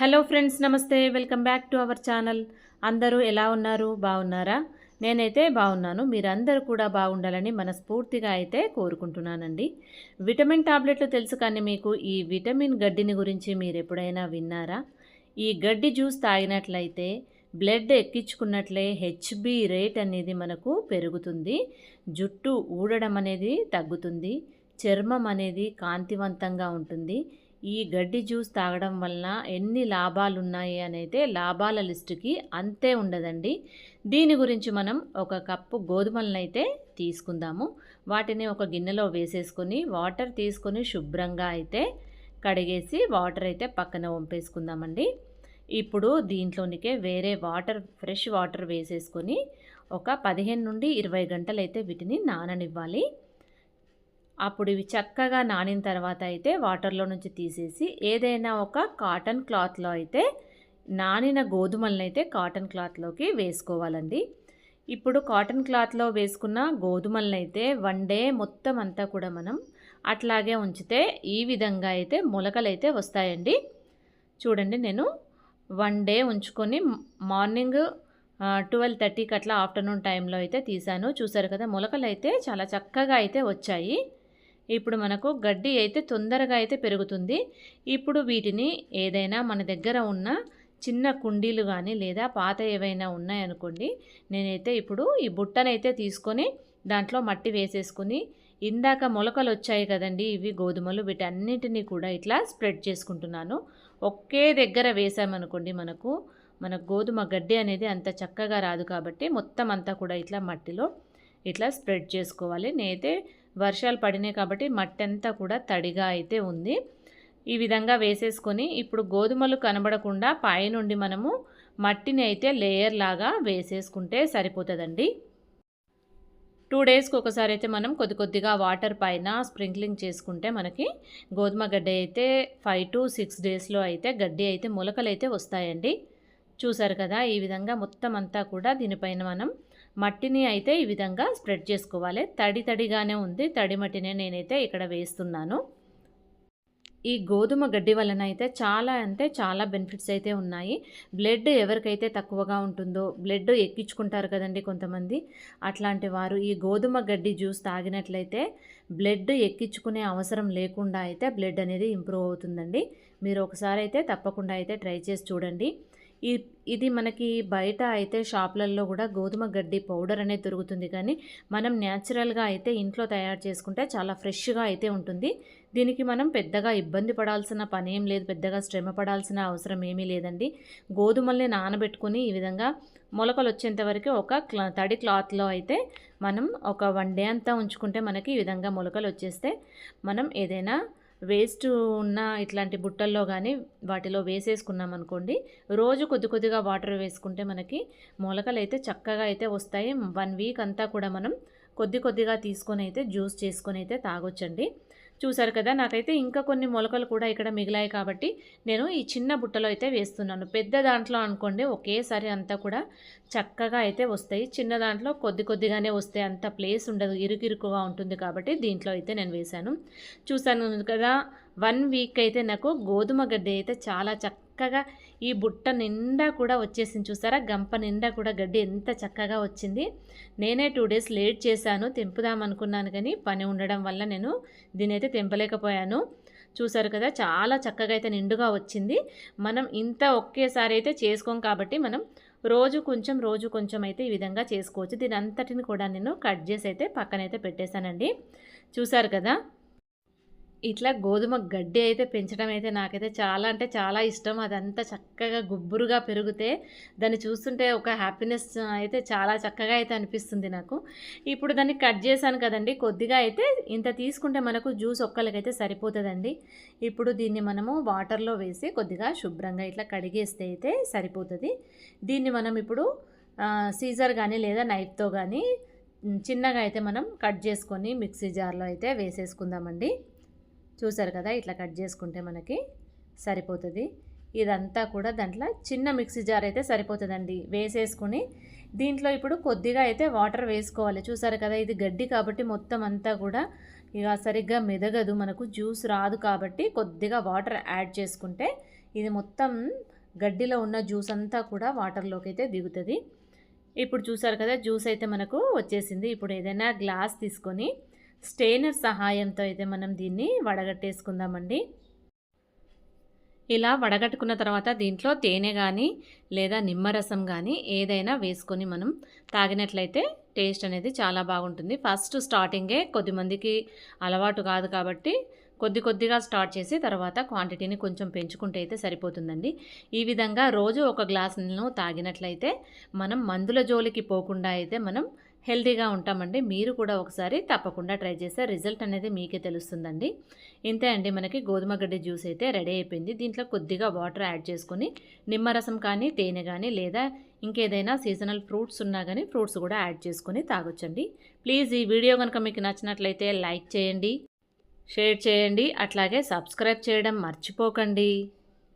Hello friends నమస్తే. Welcome back to our channel. అందరూ ఎలా ఉన్నారు? బాగున్నారా? నేనైతే బాగున్నాను. మీరందరూ కూడా బాగుండాలని మనస్ఫూర్తిగా అయితే కోరుకుంటున్నానండి. విటమిన్ టాబ్లెట్లు తెలుసు కానీ మీకు ఈ విటమిన్ గడ్డిని గురించి మీరు ఎప్పుడైనా విన్నారా? ఈ గడ్డి జ్యూస్ తాగినట్లయితే బ్లడ్ ఎక్కించుకున్నట్లే హెచ్బి రేట్ అనేది మనకు పెరుగుతుంది. జుట్టు ఊడడం అనేది తగ్గుతుంది. చర్మం అనేది కాంతివంతంగా ఉంటుంది. ఈ గడ్డి జ్యూస్ తాగడం వలన ఎన్ని లాభాలు ఉన్నాయి అని అయితే లాభాల లిస్టుకి అంతే ఉండదండి. దీని గురించి మనం ఒక కప్పు గోధుమలనైతే అయితే తీసుకుందాము. వాటిని ఒక గిన్నెలో వేసేసుకొని వాటర్ తీసుకొని శుభ్రంగా అయితే కడిగేసి వాటర్ అయితే పక్కన వంపేసుకుందామండి. ఇప్పుడు దీంట్లోనికే వేరే వాటర్ ఫ్రెష్ వాటర్ వేసేసుకొని ఒక పదిహేను నుండి ఇరవై గంటలైతే వీటిని నాననివ్వాలి. అప్పుడు ఇవి చక్కగా నానిన తర్వాత అయితే వాటర్లో నుంచి తీసేసి ఏదైనా ఒక కాటన్ క్లాత్లో అయితే నానిన గోధుమలను అయితే కాటన్ క్లాత్లోకి వేసుకోవాలండి. ఇప్పుడు కాటన్ క్లాత్లో వేసుకున్న గోధుమలను అయితే వన్ డే మొత్తం అంతా కూడా మనం అట్లాగే ఉంచితే ఈ విధంగా అయితే మొలకలు అయితే వస్తాయండి. చూడండి నేను వన్ డే ఉంచుకొని మార్నింగ్ ట్వెల్వ్ థర్టీకి అట్లా ఆఫ్టర్నూన్ టైంలో అయితే తీసాను. చూసారు కదా మొలకలు అయితే చాలా చక్కగా అయితే వచ్చాయి. ఇప్పుడు మనకు గడ్డి అయితే తొందరగా అయితే పెరుగుతుంది. ఇప్పుడు వీటిని ఏదైనా మన దగ్గర ఉన్న చిన్న కుండీలు కానీ లేదా పాత ఏవైనా ఉన్నాయనుకోండి నేనైతే ఇప్పుడు ఈ బుట్టనైతే తీసుకొని దాంట్లో మట్టి వేసేసుకుని ఇందాక మొలకలు వచ్చాయి కదండి ఇవి గోధుమలు వీటన్నిటిని కూడా ఇట్లా స్ప్రెడ్ చేసుకుంటున్నాను. ఒకే దగ్గర వేసామనుకోండి మనకు మన గోధుమ గడ్డి అనేది అంత చక్కగా రాదు కాబట్టి మొత్తం అంతా కూడా ఇట్లా మట్టిలో ఇట్లా స్ప్రెడ్ చేసుకోవాలి. నేనైతే వర్షాలు పడినాయి కాబట్టి మట్టి అంతా కూడా తడిగా అయితే ఉంది. ఈ విధంగా వేసేసుకొని ఇప్పుడు గోధుమలు కనబడకుండా పైనుండి మనము మట్టిని అయితే లేయర్ లాగా వేసేసుకుంటే సరిపోతుందండి. టూ డేస్కి ఒకసారి అయితే మనం కొద్ది కొద్దిగా వాటర్ పైన స్ప్రింక్లింగ్ చేసుకుంటే మనకి గోధుమ గడ్డి అయితే ఫైవ్ టు సిక్స్ డేస్లో అయితే గడ్డి అయితే మొలకలు అయితే వస్తాయండి. చూసారు కదా ఈ విధంగా మొత్తం అంతా కూడా దీనిపైన మనం మట్టిని అయితే ఈ విధంగా స్ప్రెడ్ చేసుకోవాలి. తడి తడిగానే ఉంది. తడి మట్టినే నేనైతే ఇక్కడ వేస్తున్నాను. ఈ గోధుమ గడ్డి వలన అయితే చాలా అంటే చాలా బెనిఫిట్స్ అయితే ఉన్నాయి. బ్లడ్ ఎవరికైతే తక్కువగా ఉంటుందో బ్లడ్ ఎక్కించుకుంటారు కదండి కొంతమంది. అట్లాంటి వారు ఈ గోధుమ గడ్డి జ్యూస్ తాగినట్లయితే బ్లడ్ ఎక్కించుకునే అవసరం లేకుండా అయితే బ్లడ్ అనేది ఇంప్రూవ్ అవుతుందండి. మీరు ఒకసారి అయితే తప్పకుండా అయితే ట్రై చేసి చూడండి. ఇది మనకి బయట అయితే షాప్లలో కూడా గోధుమ గడ్డి పౌడర్ అనేది దొరుకుతుంది. కానీ మనం న్యాచురల్గా అయితే ఇంట్లో తయారు చేసుకుంటే చాలా ఫ్రెష్గా అయితే ఉంటుంది. దీనికి మనం పెద్దగా ఇబ్బంది పడాల్సిన పని ఏం లేదు. పెద్దగా శ్రమ పడాల్సిన అవసరం ఏమీ లేదండి. గోధుమల్ని నానబెట్టుకుని ఈ విధంగా మొలకలు వచ్చేంత వరకు ఒక క్లా తడి క్లాత్లో అయితే మనం ఒక వన్ డే అంతా ఉంచుకుంటే మనకి ఈ విధంగా మొలకలు వచ్చేస్తే మనం ఏదైనా వేస్ట్ ఉన్న ఇట్లాంటి బుట్టల్లో కానీ వాటిలో వేసేసుకున్నాం అనుకోండి రోజు కొద్ది కొద్దిగా వాటర్ వేసుకుంటే మనకి మొలకలు అయితే చక్కగా అయితే వస్తాయి. వన్ వీక్ అంతా కూడా మనం కొద్ది కొద్దిగా తీసుకొని అయితే జ్యూస్ చేసుకొని అయితే తాగొచ్చండి. చూసారు కదా నాకైతే ఇంకా కొన్ని మొలకలు కూడా ఇక్కడ మిగిలాయి కాబట్టి నేను ఈ చిన్న బుట్టలో అయితే వేస్తున్నాను. పెద్ద దాంట్లో అనుకోండి ఒకేసారి అంతా కూడా చక్కగా అయితే వస్తాయి. చిన్న దాంట్లో కొద్ది కొద్దిగానే వస్తాయి అంత ప్లేస్ ఉండదు ఇరుకిరుకుగా ఉంటుంది కాబట్టి దీంట్లో అయితే నేను వేశాను. చూసాను కదా వన్ వీక్ అయితే నాకు గోధుమ గడ్డి అయితే చాలా చక్కగా ఈ బుట్ట నిండా కూడా వచ్చేసింది. చూసారా? గంప నిండా కూడా గడ్డి ఎంత చక్కగా వచ్చింది. నేనే టూ డేస్ లేట్ చేశాను తెంపుదాం అనుకున్నాను కానీ పని ఉండడం వల్ల నేను దీని అయితే తెంపలేకపోయాను. చూసారు కదా? చాలా చక్కగా అయితే నిండుగా వచ్చింది. మనం ఇంత ఒకేసారి అయితే చేసుకోం కాబట్టి మనం రోజు కొంచెం రోజు కొంచెం అయితే ఈ విధంగా చేసుకోవచ్చు. దీని అంతటిని కూడా నేను కట్ చేసి అయితే పక్కనైతే పెట్టేశానండి. చూసారు కదా? ఇట్లా గోధుమ గడ్డి అయితే పెంచడం అయితే నాకైతే చాలా అంటే చాలా ఇష్టం. అదంతా చక్కగా గుబ్బురుగా పెరిగితే దాన్ని చూస్తుంటే ఒక హ్యాపీనెస్ అయితే చాలా చక్కగా అయితే అనిపిస్తుంది నాకు. ఇప్పుడు దాన్ని కట్ చేశాను కదండి. కొద్దిగా అయితే ఇంత తీసుకుంటే మనకు జ్యూస్ ఒక్కరికైతే సరిపోతుందండి. ఇప్పుడు దీన్ని మనము వాటర్లో వేసి కొద్దిగా శుభ్రంగా ఇట్లా కడిగేస్తే అయితే సరిపోతుంది. దీన్ని మనం ఇప్పుడు సీజర్ కానీ లేదా నైఫ్తో కానీ చిన్నగా అయితే మనం కట్ చేసుకొని మిక్సీ జార్లో అయితే వేసేసుకుందామండి. చూసారు కదా ఇట్లా కట్ చేసుకుంటే మనకి సరిపోతుంది. ఇదంతా కూడా దాంట్లో చిన్న మిక్సీ జార్ అయితే సరిపోతుందండి. వేసేసుకుని దీంట్లో ఇప్పుడు కొద్దిగా అయితే వాటర్ వేసుకోవాలి. చూసారు కదా ఇది గడ్డి కాబట్టి మొత్తం అంతా కూడా ఇక సరిగ్గా మెదగదు మనకు జ్యూస్ రాదు కాబట్టి కొద్దిగా వాటర్ యాడ్ చేసుకుంటే ఇది మొత్తం గడ్డిలో ఉన్న జ్యూస్ అంతా కూడా వాటర్లోకి అయితే దిగుతుంది. ఇప్పుడు చూసారు కదా జ్యూస్ అయితే మనకు వచ్చేసింది. ఇప్పుడు ఏదైనా గ్లాస్ తీసుకొని స్టెయినర్ సహాయంతో అయితే మనం దీన్ని వడగట్టేసుకుందామండి. ఇలా వడగట్టుకున్న తర్వాత దీంట్లో తేనె కానీ లేదా నిమ్మరసం కానీ ఏదైనా వేసుకొని మనం తాగినట్లయితే టేస్ట్ అనేది చాలా బాగుంటుంది. ఫస్ట్ స్టార్టింగే కొద్దిమందికి అలవాటు కాదు కాబట్టి కొద్ది కొద్దిగా స్టార్ట్ చేసి తర్వాత క్వాంటిటీని కొంచెం పెంచుకుంటే అయితే సరిపోతుందండి. ఈ విధంగా రోజు ఒక గ్లాసును తాగినట్లయితే మనం మందుల జోలికి పోకుండా అయితే మనం హెల్తీగా ఉంటామండి. మీరు కూడా ఒకసారి తప్పకుండా ట్రై చేస్తే రిజల్ట్ అనేది మీకే తెలుస్తుందండి. ఇంతే అండి మనకి గోధుమ గడ్డి జ్యూస్ అయితే రెడీ అయిపోయింది. దీంట్లో కొద్దిగా వాటర్ యాడ్ చేసుకుని నిమ్మరసం కానీ తేనె కానీ లేదా ఇంకేదైనా సీజనల్ ఫ్రూట్స్ ఉన్నా కానీ ఫ్రూట్స్ కూడా యాడ్ చేసుకొని తాగొచ్చండి. ప్లీజ్ ఈ వీడియో కనుక మీకు నచ్చినట్లయితే లైక్ చేయండి షేర్ చేయండి అట్లాగే సబ్స్క్రైబ్ చేయడం మర్చిపోకండి.